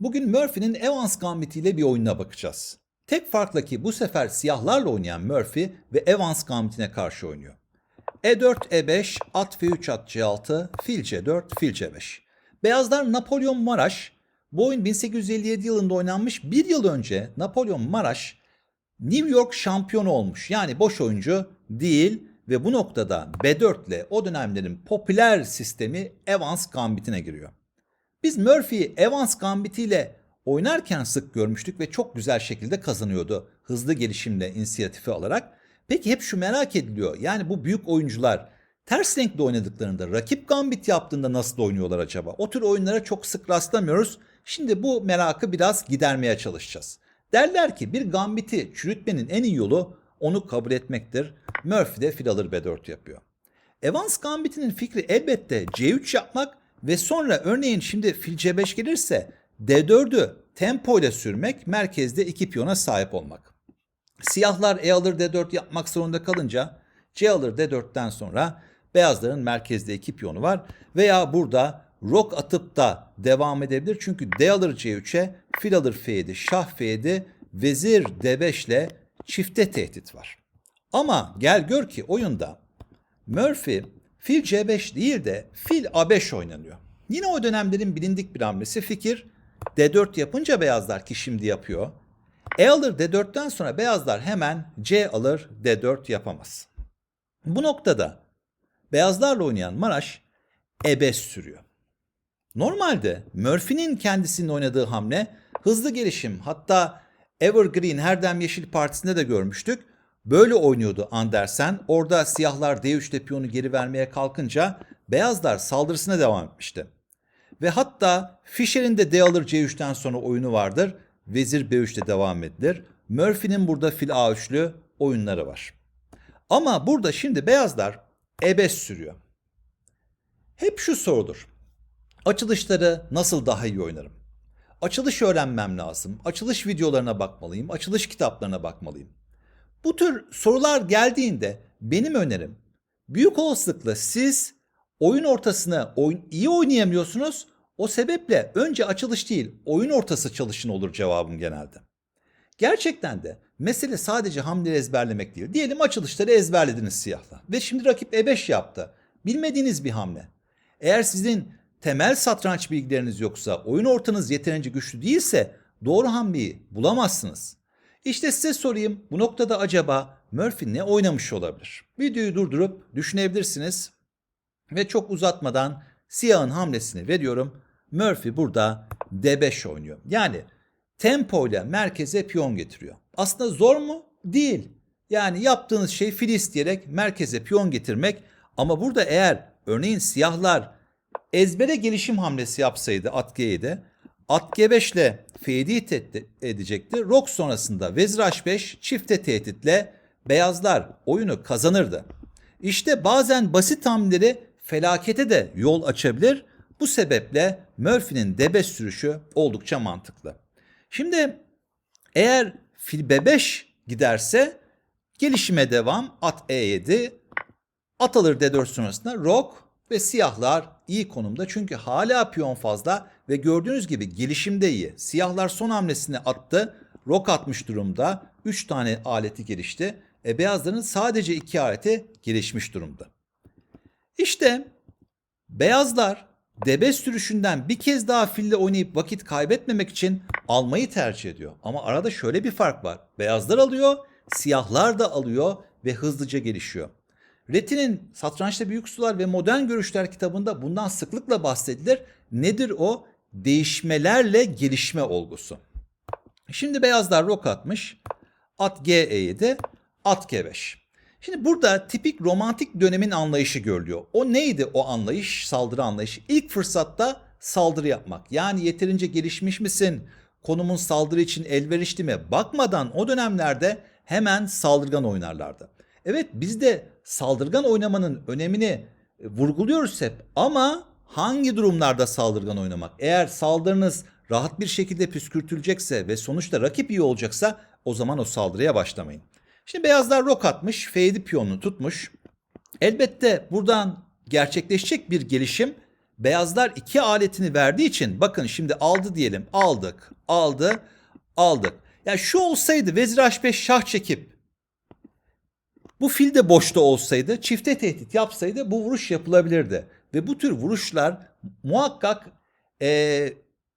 Bugün Murphy'nin Evans Gambit ile bir oyununa bakacağız. Tek farkla ki bu sefer siyahlarla oynayan Murphy ve Evans Gambit'ine karşı oynuyor. E4, E5, at F3, at C6, fil C4, fil C5. Beyazlar Napolyon Maraş. Bu oyun 1857 yılında oynanmış. Bir yıl önce Napolyon Maraş New York şampiyonu olmuş. Yani boş oyuncu değil ve bu noktada B4 ile o dönemlerin popüler sistemi Evans Gambit'ine giriyor. Biz Murphy'yi Evans Gambit ile oynarken sık görmüştük ve çok güzel şekilde kazanıyordu. Hızlı gelişimle inisiyatifi alarak. Peki hep şu merak ediliyor. Yani bu büyük oyuncular ters renkli oynadıklarında rakip gambit yaptığında nasıl oynuyorlar acaba? O tür oyunlara çok sık rastlamıyoruz. Şimdi bu merakı biraz gidermeye çalışacağız. Derler ki bir gambiti çürütmenin en iyi yolu onu kabul etmektir. Murphy de fil alır B4 yapıyor. Evans Gambit'inin fikri elbette C3 yapmak ve sonra örneğin şimdi fil C5 gelirse D4'ü tempo ile sürmek, merkezde iki piyona sahip olmak. Siyahlar E alır D4 yapmak zorunda kalınca C alır D4'ten sonra beyazların merkezde iki piyonu var. Veya burada rok atıp da devam edebilir. Çünkü D alır C3'e, fil alır F7, şah F7, vezir D5 ile çifte tehdit var. Ama gel gör ki oyunda Murphy fil C5 değil de fil A5 oynanıyor. Yine o dönemlerin bilindik bir hamlesi fikir D4 yapınca beyazlar ki şimdi yapıyor. E alır D4'ten sonra beyazlar hemen C alır D4 yapamaz. Bu noktada beyazlarla oynayan Maraş E5 sürüyor. Normalde Murphy'nin kendisinin oynadığı hamle hızlı gelişim hatta Evergreen Herdem Yeşil Partisi'nde de görmüştük. Böyle oynuyordu Andersen. Orada siyahlar D3'te piyonu geri vermeye kalkınca beyazlar saldırısına devam etmişti. Ve hatta Fischer'in de D alır C3'ten sonra oyunu vardır. Vezir B3'te devam edilir. Murphy'nin burada fil A3'lü oyunları var. Ama burada şimdi beyazlar E5 sürüyor. Hep şu sorulur. Açılışları nasıl daha iyi oynarım? Açılış öğrenmem lazım. Açılış videolarına bakmalıyım. Açılış kitaplarına bakmalıyım. Bu tür sorular geldiğinde benim önerim büyük olasılıkla siz oyun ortasını oyun, iyi oynayamıyorsunuz. O sebeple önce açılış değil oyun ortası çalışın olur cevabım genelde. Gerçekten de mesele sadece hamleleri ezberlemek değil. Diyelim açılışları ezberlediniz siyahla ve şimdi rakip E5 yaptı. Bilmediğiniz bir hamle. Eğer sizin temel satranç bilgileriniz yoksa, oyun ortanız yeterince güçlü değilse doğru hamleyi bulamazsınız. İşte size sorayım bu noktada acaba Murphy ne oynamış olabilir? Videoyu durdurup düşünebilirsiniz ve çok uzatmadan siyahın hamlesini veriyorum. Murphy burada D5 oynuyor. Yani tempo ile merkeze piyon getiriyor. Aslında zor mu? Değil. Yani yaptığınız şey fil isteyerek merkeze piyon getirmek ama burada eğer örneğin siyahlar ezbere gelişim hamlesi yapsaydı at G7'de at G5 ile F7'yi tehdit edecekti. Rok sonrasında vezir H5 çifte tehditle beyazlar oyunu kazanırdı. İşte bazen basit hamleleri felakete de yol açabilir. Bu sebeple Murphy'nin D5 sürüşü oldukça mantıklı. Şimdi eğer fil B5 giderse gelişime devam at E7 at alır D4 sonrasında rok ve siyahlar iyi konumda çünkü hala piyon fazla ve gördüğünüz gibi gelişimde iyi. Siyahlar son hamlesini attı. Rok atmış durumda. 3 tane aleti gelişti. E, beyazların sadece 2 aleti gelişmiş durumda. İşte beyazlar D5 sürüşünden bir kez daha fille oynayıp vakit kaybetmemek için almayı tercih ediyor. Ama arada şöyle bir fark var. Beyazlar alıyor, siyahlar da alıyor ve hızlıca gelişiyor. Retin'in Satrançta Büyük Sular ve Modern Görüşler kitabında bundan sıklıkla bahsedilir. Nedir o? Değişmelerle gelişme olgusu. Şimdi beyazlar rok atmış. At G7, at G5. Şimdi burada tipik romantik dönemin anlayışı görülüyor. O neydi o anlayış, saldırı anlayışı? İlk fırsatta saldırı yapmak. Yani yeterince gelişmiş misin? Konumun saldırı için elverişli mi? Bakmadan o dönemlerde hemen saldırgan oynarlardı. Evet biz de saldırgan oynamanın önemini e, vurguluyoruz hep ama hangi durumlarda saldırgan oynamak? Eğer saldırınız rahat bir şekilde püskürtülecekse ve sonuçta rakip iyi olacaksa o zaman o saldırıya başlamayın. Şimdi beyazlar rok atmış, F7 piyonunu tutmuş. Elbette buradan gerçekleşecek bir gelişim beyazlar iki aletini verdiği için bakın şimdi aldı diyelim. Aldık, aldı, aldık. Yani şu olsaydı vezir h5 şah çekip bu fil de boşta olsaydı, çifte tehdit yapsaydı bu vuruş yapılabilirdi. Ve bu tür vuruşlar muhakkak eee,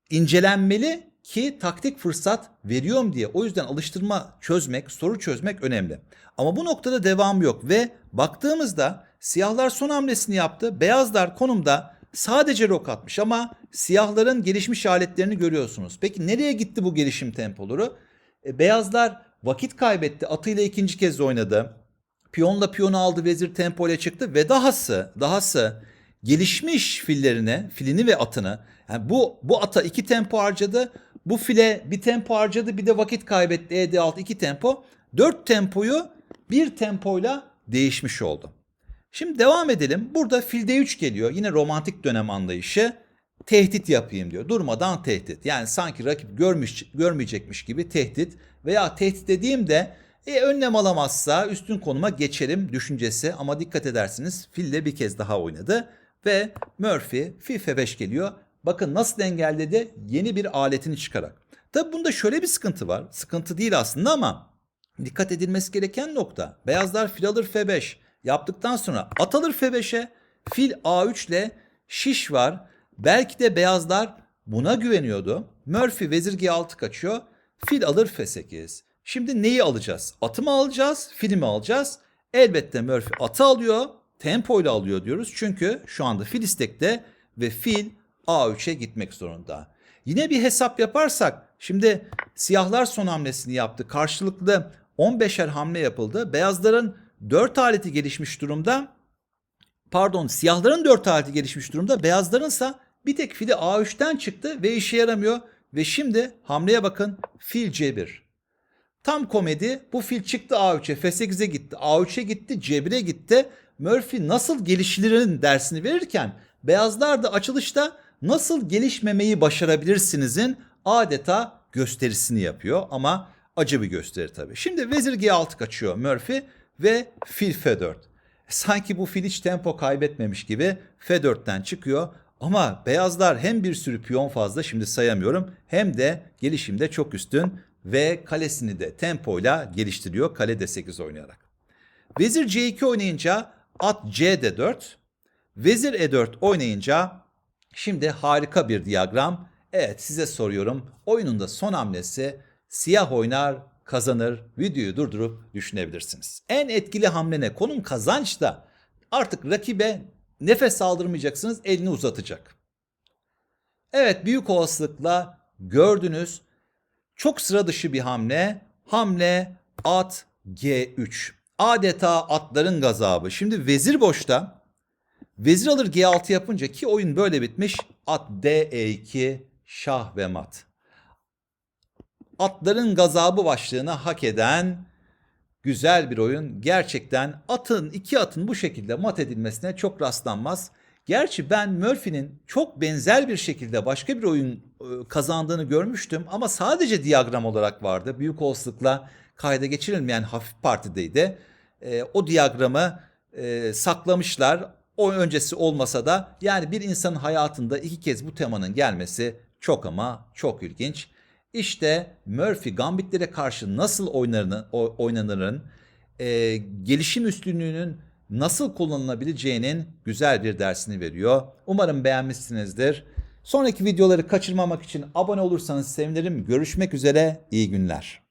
incelenmeli ki taktik fırsat veriyorum diye. O yüzden alıştırma çözmek, soru çözmek önemli. Ama bu noktada devam yok ve baktığımızda siyahlar son hamlesini yaptı. Beyazlar konumda sadece rok atmış ama siyahların gelişmiş aletlerini görüyorsunuz. Peki nereye gitti bu gelişim tempoları? E, beyazlar vakit kaybetti. Atıyla ikinci kez oynadı. Piyonla piyonu aldı, vezir tempo ile çıktı ve dahası, dahası gelişmiş fillerine, filini ve atını, yani bu bu ata iki tempo harcadı, bu file bir tempo harcadı, bir de vakit kaybetti E ED6 iki tempo. Dört tempoyu bir tempoyla değişmiş oldu. Şimdi devam edelim. Burada fil D3 geliyor. Yine romantik dönem anlayışı. Tehdit yapayım diyor. Durmadan tehdit. Yani sanki rakip görmüş, görmeyecekmiş gibi tehdit. Veya tehdit dediğimde e, önlem alamazsa üstün konuma geçerim düşüncesi. Ama dikkat edersiniz fil de bir kez daha oynadı. Ve Murphy fil F5 geliyor. Bakın nasıl engelledi? Yeni bir aletini çıkarak. Tabi bunda şöyle bir sıkıntı var. Sıkıntı değil aslında ama dikkat edilmesi gereken nokta. Beyazlar fil alır F5 yaptıktan sonra at alır F5'e fil A3 ile şiş var. Belki de beyazlar buna güveniyordu. Murphy vezir G6 kaçıyor. Fil alır F8. Şimdi neyi alacağız? Atı mı alacağız? Fili mi alacağız? Elbette Murphy atı alıyor. Tempoyla alıyor diyoruz. Çünkü şu anda fil istekte ve fil A3'e gitmek zorunda. Yine bir hesap yaparsak şimdi siyahlar son hamlesini yaptı. Karşılıklı 15'er hamle yapıldı. Beyazların 4 aleti gelişmiş durumda. Pardon siyahların 4 aleti gelişmiş durumda. Beyazlarınsa bir tek fili A3'ten çıktı ve işe yaramıyor. Ve şimdi hamleye bakın fil C1. Tam komedi bu fil çıktı A3'e F8'e gitti A3'e gitti C1'e gitti. Murphy nasıl gelişilerin dersini verirken beyazlar da açılışta nasıl gelişmemeyi başarabilirsinizin adeta gösterisini yapıyor ama acı bir gösteri tabii. Şimdi vezir G6 kaçıyor Murphy ve fil F4. Sanki bu fil hiç tempo kaybetmemiş gibi F4'ten çıkıyor ama beyazlar hem bir sürü piyon fazla şimdi sayamıyorum hem de gelişimde çok üstün ve kalesini de tempoyla geliştiriyor kale D8 oynayarak. Vezir C2 oynayınca at C D4, vezir E4 oynayınca şimdi harika bir diyagram. Evet size soruyorum. Oyunun da son hamlesi siyah oynar kazanır. Videoyu durdurup düşünebilirsiniz. En etkili hamle ne? Konum kazançta. Artık rakibe nefes aldırmayacaksınız elini uzatacak. Evet büyük olasılıkla gördünüz çok sıra dışı bir hamle. Hamle at G3. Adeta atların gazabı. Şimdi vezir boşta. Vezir alır G6 yapınca ki oyun böyle bitmiş. At D2 şah ve mat. Atların gazabı başlığını hak eden güzel bir oyun. Gerçekten atın iki atın bu şekilde mat edilmesine çok rastlanmaz. Gerçi ben Murphy'nin çok benzer bir şekilde başka bir oyun e, kazandığını görmüştüm ama sadece diyagram olarak vardı. Büyük olasılıkla kayda geçirilmeyen hafif partideydi. E, o diyagramı e, saklamışlar. O öncesi olmasa da yani bir insanın hayatında iki kez bu temanın gelmesi çok ama çok ilginç. İşte Murphy gambitlere karşı nasıl oynanırın, oynanırın e, gelişim üstünlüğünün nasıl kullanılabileceğinin güzel bir dersini veriyor. Umarım beğenmişsinizdir. Sonraki videoları kaçırmamak için abone olursanız sevinirim. Görüşmek üzere, iyi günler.